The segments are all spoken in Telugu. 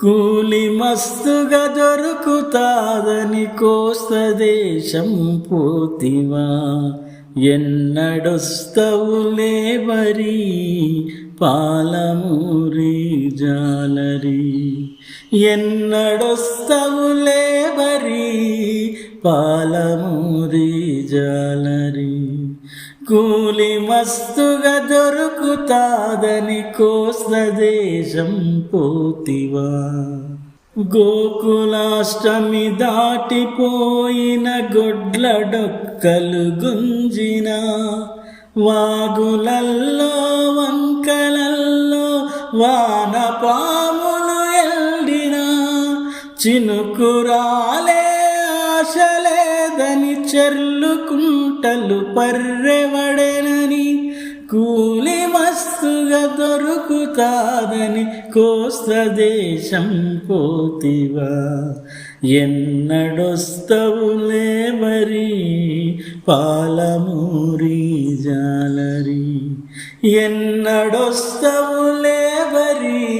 కూలి మస్తుగా దొరుకుతాదని కోస్త దేశం పోతివా ఎన్నడొస్తవులే బరి పాలమూరి జాలరి. ఎన్నడొస్తవులే బరి పాలమూరి జాల కూలి మస్తుగా దొరుకుతాదని కోస్త దేశం పోతివా. గోకులాష్టమి దాటిపోయిన గొడ్ల డొక్కలు గుంజిన. వాగులల్లో వంకలల్లో వాన పాములు ఎల్డిన చినుకురాలే ఆశలేదని చెర్లుకుంటలు పర్రెవడెనని కూలి మస్తుగా దొరుకుతాదని కోస్త దేశం పోతివా. ఎన్నడొస్తవులే మరి పాలమూరి జాలరి. ఎన్నడొస్తవులే మరి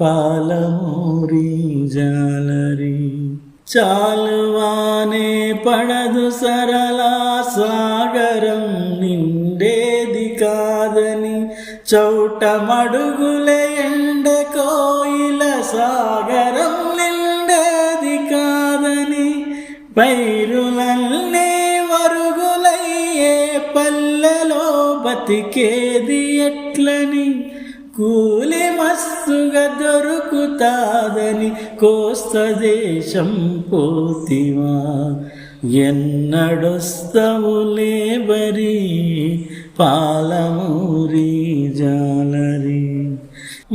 పాలమూరి చాలువానే పడదు సరళా సాగరం నిండేది కాదని చౌట మడుగులే ఎండ కోయిల సాగరం నిండేది కాదని పైరులన్నీ వరుగులయ్యే పల్లెలో బతికేది ఎట్లని కూలి మస్తుగా దొరుకుతాదని కోస్త దేశం పోతివా. ఎన్నడొస్తవులే బరి పాలమూరి జాలరి.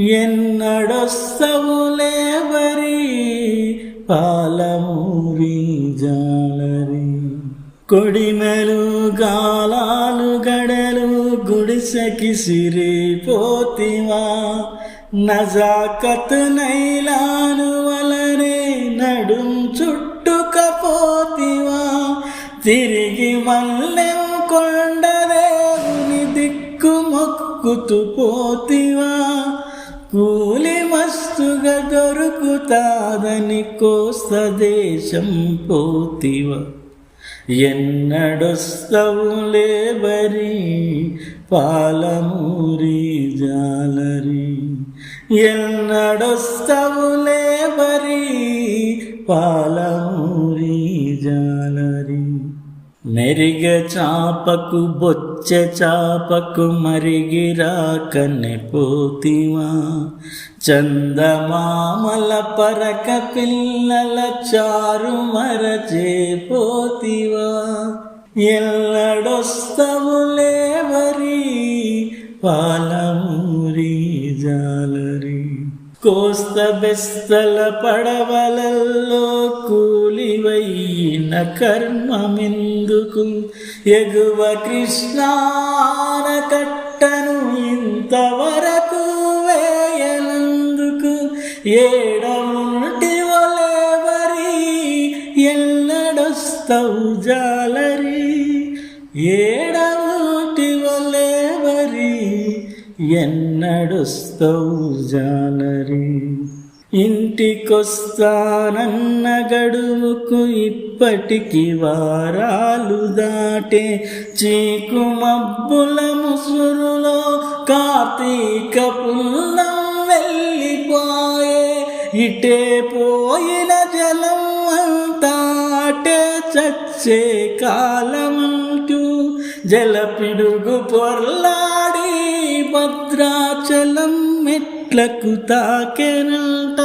ఎన్నడొస్తవులే బరి పాలమూరి జాలరి. కొడిమెలు గాలాలు గుడిసెకి సిరిపోతివా నజాకత్ నైలాను వలనే నడుం చుట్టుకపోతివా తిరిగి మల్లెం కొండదేవుని దిక్కు మొక్కుతూ పోతివా కూలి మస్తుగా దొరుకుతాదని కోస్త దేశం పోతివా ఎన్నడొస్తవులే బరి పాలమూరి జాలరి. ఎన్నడొస్తవులే బరి పాలమూరి జాలరి. మెరిగ చాపకు బొచ్చ చాపకు మరిగిరాక పోతివా. చందమామల పరక పిల్లల చారు మరచే పోతివా. ఎల్లడొస్తవులే పాలమూరి జాలరి కోస్త బెస్తల పడవలల్లో కూలివైన కర్మమెందుకు? ఎగువ కృష్ణాన కట్టను ఇంతవరకు వేయనందుకు? ఏడముటి ఒలేవరి? ఎల్లడొస్తవు జాలరి? ఏడము ఎన్నడొస్తవు జాలరి ఇంటికొస్తానన్న గడువుకు ఇప్పటికి వారాలు దాటే చీకు మబ్బుల ముసురులో కార్తీక పుల్లం వెళ్ళిపోయే ఇటే పోయిన జలం చచ్చే కాలమంటూ జలపిడుగు పొర్లాడి భద్రాచలం మెట్లకు తాకెనంట.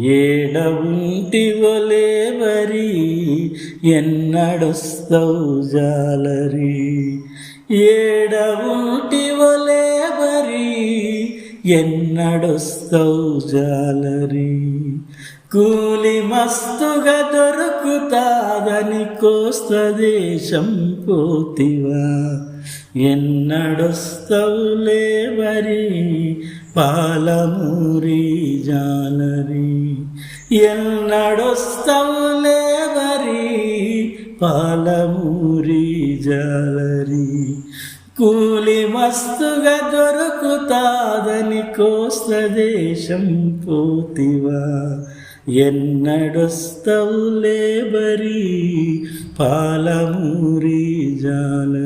ఏడవుంటి ఒలే వరి ఎన్నడొస్తవు జాలరి? ఏడవుంటి ఒలే వరి ఎన్నడొస్తవు జాలరి? కూలి మస్తుగా దొరుకుతాదని కోస్త దేశం పోతివా. ఎన్నడొస్తవులే మరి పాలమూరి జాలరి ఎన్నడొస్తవులే మరి పాలమూరి జాలరి కూలి మస్తుగా దొరుకుతాదని కోస్త దేశం పోతివా. ఎన్నడొస్తవులే బరీ పాలమూరి జాలరి